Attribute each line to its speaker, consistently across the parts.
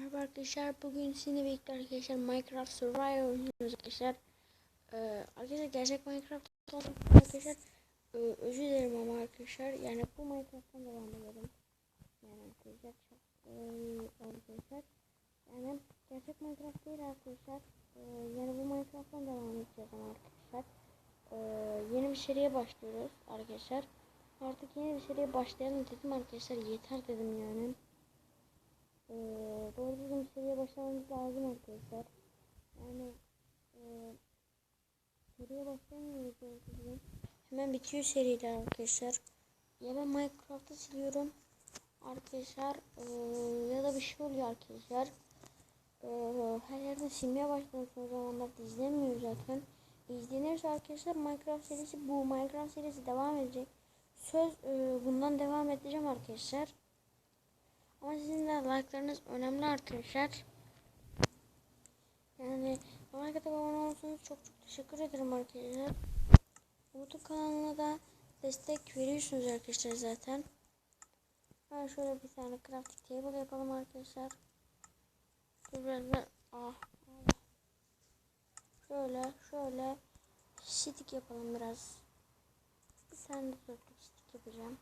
Speaker 1: Merhaba arkadaşlar. Bugün sizinle birlikte arkadaşlar Minecraft Survival oynuyoruz arkadaşlar. Ee, arkadaşlar gerçek Minecraft arkadaşlar. Ee, özür dilerim ama arkadaşlar. Yani bu Minecraft'tan devam edelim. Yani arkadaşlar çok ee, arkadaşlar. Yani gerçek Minecraft değil arkadaşlar. Ee, yani bu Minecraft'tan devam edeceğiz arkadaşlar. Ee, yeni bir seriye başlıyoruz arkadaşlar. Artık yeni bir seriye başlayalım dedim arkadaşlar. Yeter dedim yani. Ee, doğru düzgün bir seriye başlamamız lazım arkadaşlar. Yani e, seriye başlamıyoruz doğru düzgün. Hemen bitiyor seriler arkadaşlar. Ya ben Minecraft'ı siliyorum arkadaşlar ee, ya da bir şey oluyor arkadaşlar. Ee, her yerden silmeye başladım son zamanlarda izlemiyor zaten. İzlenirse arkadaşlar Minecraft serisi bu Minecraft serisi devam edecek. Söz e, bundan devam edeceğim arkadaşlar. Ama sizin de like'larınız önemli arkadaşlar. Yani like atıp abone olursanız çok çok teşekkür ederim arkadaşlar. YouTube kanalına da destek veriyorsunuz arkadaşlar zaten. Ben şöyle bir tane crafting table yapalım arkadaşlar. Biraz ben... Ah. Şöyle şöyle stick yapalım biraz. Bir tane de stick yapacağım.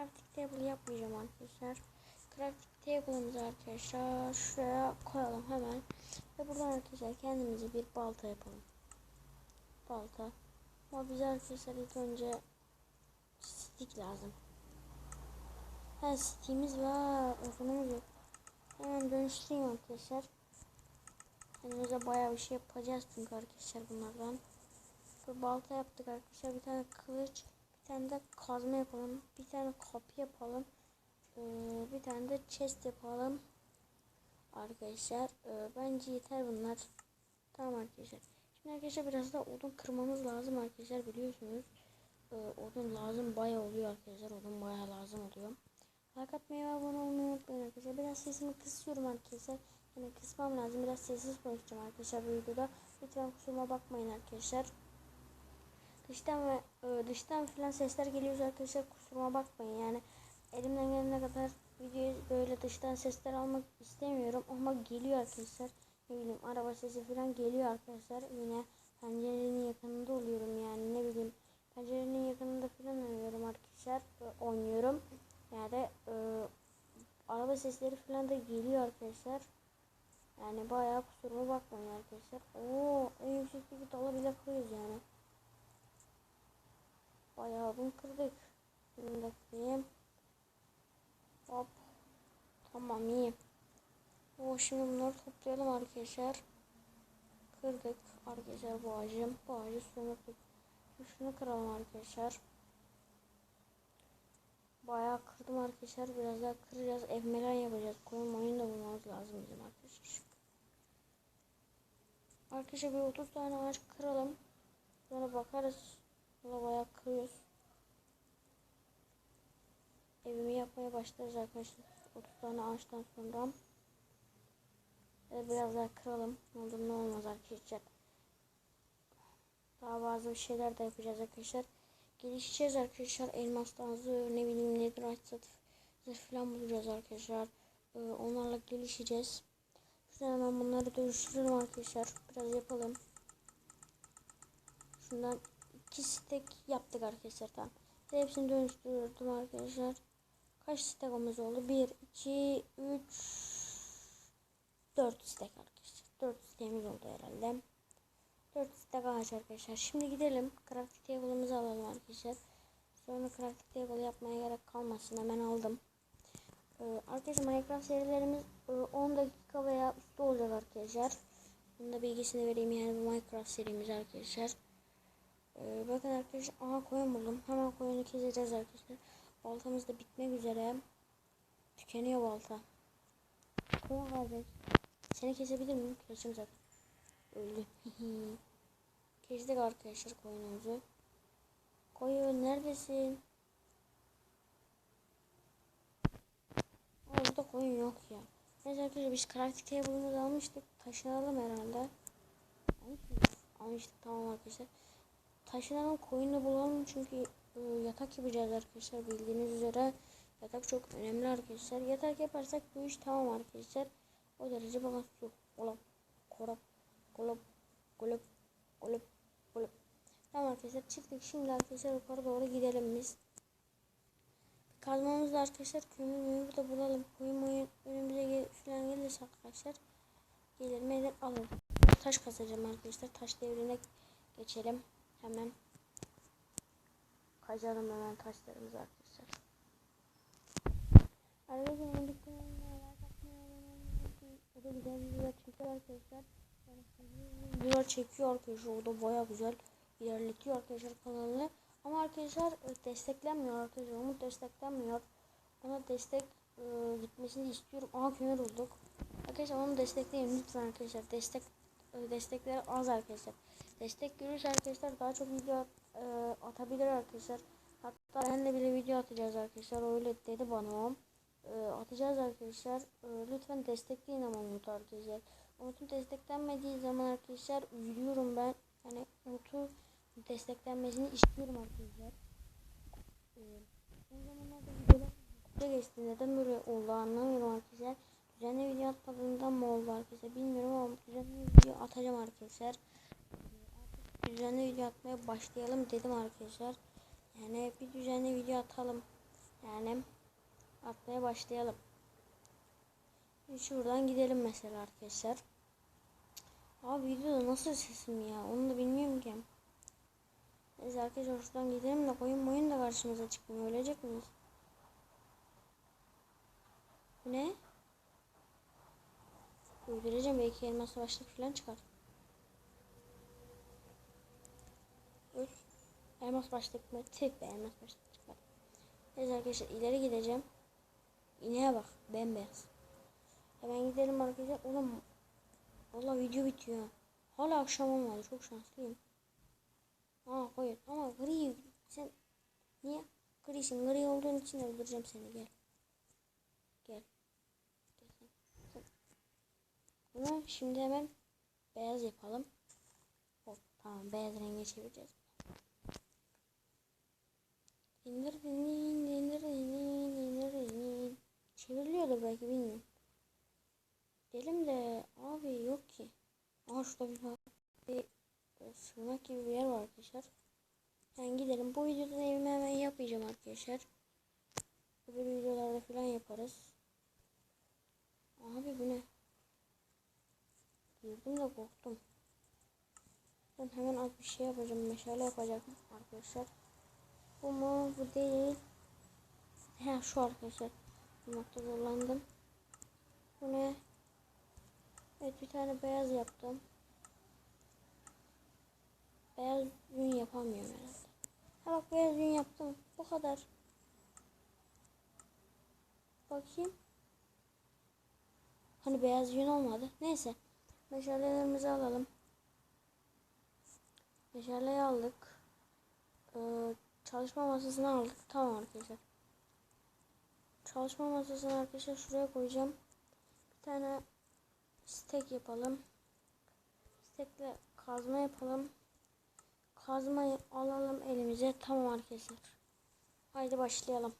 Speaker 1: Crafting table yapmayacağım arkadaşlar. Crafting table'ımızı arkadaşlar şuraya koyalım hemen. Ve buradan arkadaşlar kendimize bir balta yapalım. Balta. Ama bize arkadaşlar ilk önce stick lazım. Ha stick'imiz var. Okunumuz yok. Hemen dönüştüreyim arkadaşlar. Kendimize bayağı bir şey yapacağız çünkü arkadaşlar bunlardan. Bir balta yaptık arkadaşlar. Bir tane kılıç. Tane de kazma yapalım. Bir tane kapı yapalım. Ee, bir tane de chest yapalım. Arkadaşlar e, bence yeter bunlar. Tamam arkadaşlar. Şimdi arkadaşlar biraz da odun kırmamız lazım arkadaşlar biliyorsunuz. Ee, odun lazım bayağı oluyor arkadaşlar. Odun bayağı lazım oluyor. Like atmayı ve abone olmayı unutmayın arkadaşlar. Biraz sesimi kısıyorum arkadaşlar. Yani kısmam lazım. Biraz sessiz konuşacağım arkadaşlar bu videoda. Lütfen kusuruma bakmayın arkadaşlar. Dıştan ve e, dıştan filan sesler geliyorsa arkadaşlar kusuruma bakmayın. Yani elimden gelene kadar videoyu böyle dıştan sesler almak istemiyorum ama geliyor arkadaşlar. Ne bileyim araba sesi falan geliyor arkadaşlar. Yine pencerenin yakınında oluyorum yani ne bileyim pencerenin yakınında falan oynuyorum arkadaşlar. E, oynuyorum. Yani e, araba sesleri falan da geliyor arkadaşlar. Yani bayağı kusuruma bakmayın arkadaşlar. Oo en yüksekteki dala bile koyuyoruz yani. Bayağı bunu kırdık. Bunu da. Hop. Tamam iyi. O şimdi bunları toplayalım arkadaşlar. Kırdık arkadaşlar bu ağacı. Bu ağacı sömürdük. Şunu kıralım arkadaşlar. Bayağı kırdım arkadaşlar. Biraz daha kıracağız. Evmelen yapacağız. Koyun oyun da bulmamız lazım bizim arkadaşlar. Arkadaşlar bir 30 tane ağaç kıralım. Sonra bakarız. Valla bayağı kırıyoruz. Evimi yapmaya başlarız arkadaşlar. 30 tane ağaçtan sonra. Ve biraz daha kıralım. Ne olur ne olmaz arkadaşlar. Daha bazı şeyler de yapacağız arkadaşlar. Gelişeceğiz arkadaşlar. Elmastan zırh ne bileyim nedir açsat falan bulacağız arkadaşlar. Ee, onlarla gelişeceğiz. Şuradan hemen bunları dönüştürelim arkadaşlar. Biraz yapalım. Şundan iki stek yaptık arkadaşlar tamam. Hepsini dönüştürdüm arkadaşlar. Kaç stekimiz oldu? 1, 2, 3, 4 stek arkadaşlar. 4 stekimiz oldu herhalde. 4 stek ağaç arkadaşlar. Şimdi gidelim. Crafting table'ımızı alalım arkadaşlar. Sonra crafting table yapmaya gerek kalmasın. Hemen aldım. Ee, arkadaşlar Minecraft serilerimiz 10 dakika veya üstü olacak arkadaşlar. Bunun da bilgisini vereyim yani bu Minecraft serimiz arkadaşlar. Ee, bakın arkadaşlar aha koyun buldum. Hemen koyunu keseceğiz arkadaşlar. Baltamız da bitmek üzere. Tükeniyor balta. Koyun kardeş. Seni kesebilir miyim? Keseceğim zaten. Öldü. Kestik arkadaşlar koyunumuzu. Koyun neredesin? Aa, burada koyun yok ya. Neyse arkadaşlar biz crafting table'ımızı almıştık. Taşınalım herhalde. Almıştık. Almıştık tamam arkadaşlar. Taşınalım koyunu bulalım çünkü e, yatak yapacağız arkadaşlar bildiğiniz üzere. Yatak çok önemli arkadaşlar. Yatak yaparsak bu iş tamam arkadaşlar. O derece bana su. Olap, korap, kolop, kolop, kolop, kolop. Tamam arkadaşlar çıktık. Şimdi arkadaşlar yukarı doğru gidelim biz. Kazmamızda arkadaşlar kömür burada bulalım. Koyun önümüze gel falan gelirse arkadaşlar gelir meydan alalım. Taş kazacağım arkadaşlar. Taş devrine geçelim. Hemen kazalım hemen taşlarımızı arkadaşlar. Edin. O da güzel videolar çekiyor arkadaşlar. Videolar çekiyor arkadaşlar. Baya güzel ilerletiyor arkadaşlar kanalını. Ama arkadaşlar e, desteklenmiyor arkadaşlar. Umut desteklenmiyor. Ona destek e, gitmesini istiyorum. Aha kömür bulduk. Arkadaşlar onu destekleyin lütfen arkadaşlar. Destek destekleri az arkadaşlar. Destek görürse arkadaşlar daha çok video e, atabilir arkadaşlar. Hatta ben de bile video atacağız arkadaşlar. Öyle dedi bana o. E, atacağız arkadaşlar. E, lütfen destekleyin ama Umut arkadaşlar. Umut'un desteklenmediği zaman arkadaşlar üzülüyorum ben. Yani Umut'u desteklenmesini istiyorum arkadaşlar. Ee, son zamanlarda videolar kısa geçti. Neden böyle oldu anlamıyorum arkadaşlar. Düzenli video atmadığından mı oldu arkadaşlar bilmiyorum ama düzenli video atacağım arkadaşlar. Düzenli video atmaya başlayalım dedim arkadaşlar. Yani bir düzenli video atalım. Yani atmaya başlayalım. Şuradan gidelim mesela arkadaşlar. Abi videoda nasıl sesim ya onu da bilmiyorum ki. Neyse arkadaşlar şuradan gidelim de koyun boyun da karşımıza çıkmıyor. Ölecek miyiz? Ne? Öldüreceğim belki elmas başlık falan çıkar. Öl. Elmas başlık mı? Tip be elmas başlık çıkar. Neyse arkadaşlar ileri gideceğim. İneğe bak bembeyaz. Hemen gidelim arkadaşlar. Oğlum Valla video bitiyor. Hala akşam olmadı. Çok şanslıyım. Aa koyun. Ama gri sen niye grisin? Gri olduğun için öldüreceğim seni. Gel. Gel sen. sen. Bunu şimdi hemen beyaz yapalım. Hop tamam beyaz renge çevireceğiz. İndir indir indir indir indir Çevriliyordur belki bilmiyorum. Gidelim de abi yok ki. Aa şurada bir, bir sığınak gibi bir yer var arkadaşlar. Yani gidelim. Bu videoda evimi hemen yapmayacağım arkadaşlar. Öbür videolarda falan yaparız. Abi bu ne? Girdim de korktum. Ben hemen az bir şey yapacağım. Meşale yapacağım arkadaşlar. Bu mu? Bu değil. He şu arkadaşlar. Bulmakta zorlandım. Bu ne? Evet bir tane beyaz yaptım. Beyaz yün yapamıyorum herhalde. Ha bak beyaz yün yaptım. Bu kadar. Bakayım. Hani beyaz yün olmadı. Neyse. Meşalelerimizi alalım. Meşaleyi aldık. Ee, çalışma masasını aldık. Tamam arkadaşlar. Çalışma masasını arkadaşlar şuraya koyacağım. Bir tane stek yapalım. Stekle kazma yapalım. Kazmayı alalım elimize. Tamam arkadaşlar. Haydi başlayalım.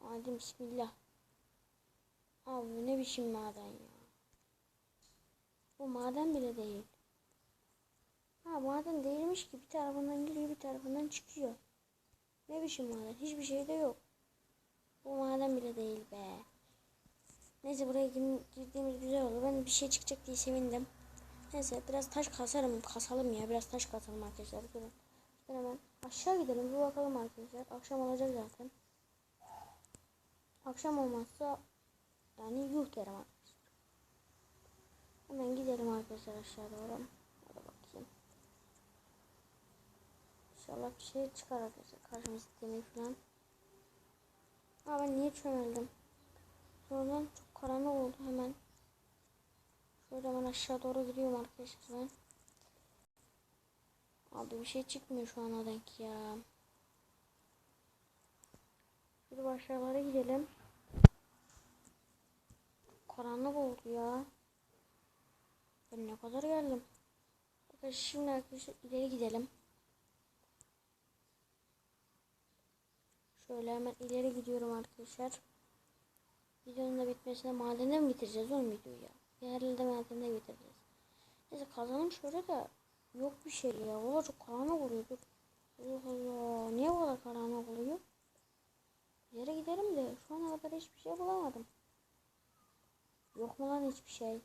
Speaker 1: Haydi bismillah. Abi ne biçim maden ya. Bu maden bile değil. Ha maden değilmiş ki bir tarafından giriyor bir tarafından çıkıyor. Ne biçim maden? Hiçbir şey de yok. Bu maden bile değil be. Neyse buraya girdiğimiz güzel oldu. Ben bir şey çıkacak diye sevindim. Neyse biraz taş kasarım. Kasalım ya. Biraz taş kasalım arkadaşlar. Durun. Şuradan hemen aşağı gidelim. Bir bakalım arkadaşlar. Akşam olacak zaten. Akşam olmazsa yani yuh derim arkadaşlar. Hemen gidelim arkadaşlar aşağı doğru. Hadi bakayım. İnşallah bir şey çıkar arkadaşlar. Karşımızda demir falan. Aa ben niye çömeldim? Sonradan çok karanlık oldu hemen. Şöyle ben aşağı doğru gidiyorum arkadaşlar ben. Abi bir şey çıkmıyor şu ana denk ya. Bir aşağılara gidelim. Karanlık oldu ya. Ben ne kadar geldim. Arkadaşlar şimdi arkadaşlar ileri gidelim. Şöyle hemen ileri gidiyorum arkadaşlar. Videonun da bitmesine madende mi bitireceğiz oğlum videoyu ya? Yerli de madende bitireceğiz. Neyse kazanım şöyle de yok bir şey ya. Valla çok karanlık oluyor. Dur. Allah Allah. Niye bu kadar karanlık oluyor? Yere giderim de şu ana kadar hiçbir şey bulamadım. Yok mu lan hiçbir şey?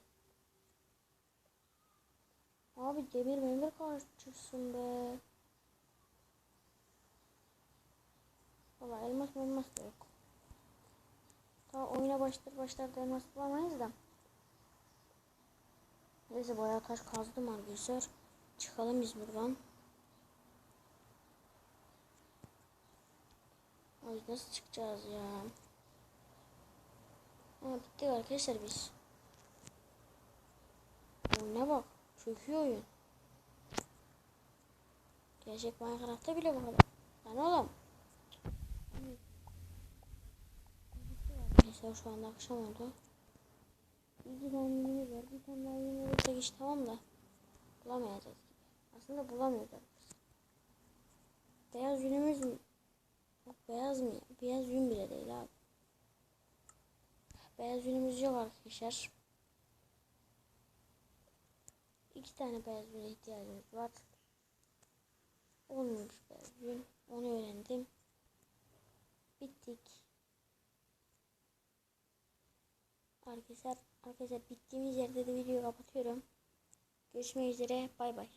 Speaker 1: Abi demir memir kaçırsın be. Valla elmas elmas da yok. Daha oyuna başlar başlar da elmas bulamayız da. Neyse bayağı taş kazdım arkadaşlar. Çıkalım biz buradan. Ay nasıl çıkacağız ya? Ha bittik arkadaşlar biz. Oyuna bak. Çöküyor oyun. Gerçek Minecraft'ta bile kadar. Lan oğlum. Neyse şu anda akşam oldu. İki tane yünümüz var. Bir tane daha yün olursa iş tamam da. Bulamayacağız. Aslında bulamıyoruz biz. Beyaz yünümüz mü? Beyaz mı? ya? Beyaz yün bile değil abi. Beyaz yünümüz yok arkadaşlar. İki tane beyaz yüne ihtiyacımız var. Olmuş beyaz yün. Onu öğrendim. Bittik. Arkadaşlar, arkadaşlar bittiğimiz yerde de videoyu kapatıyorum. Görüşmek üzere. Bay bay.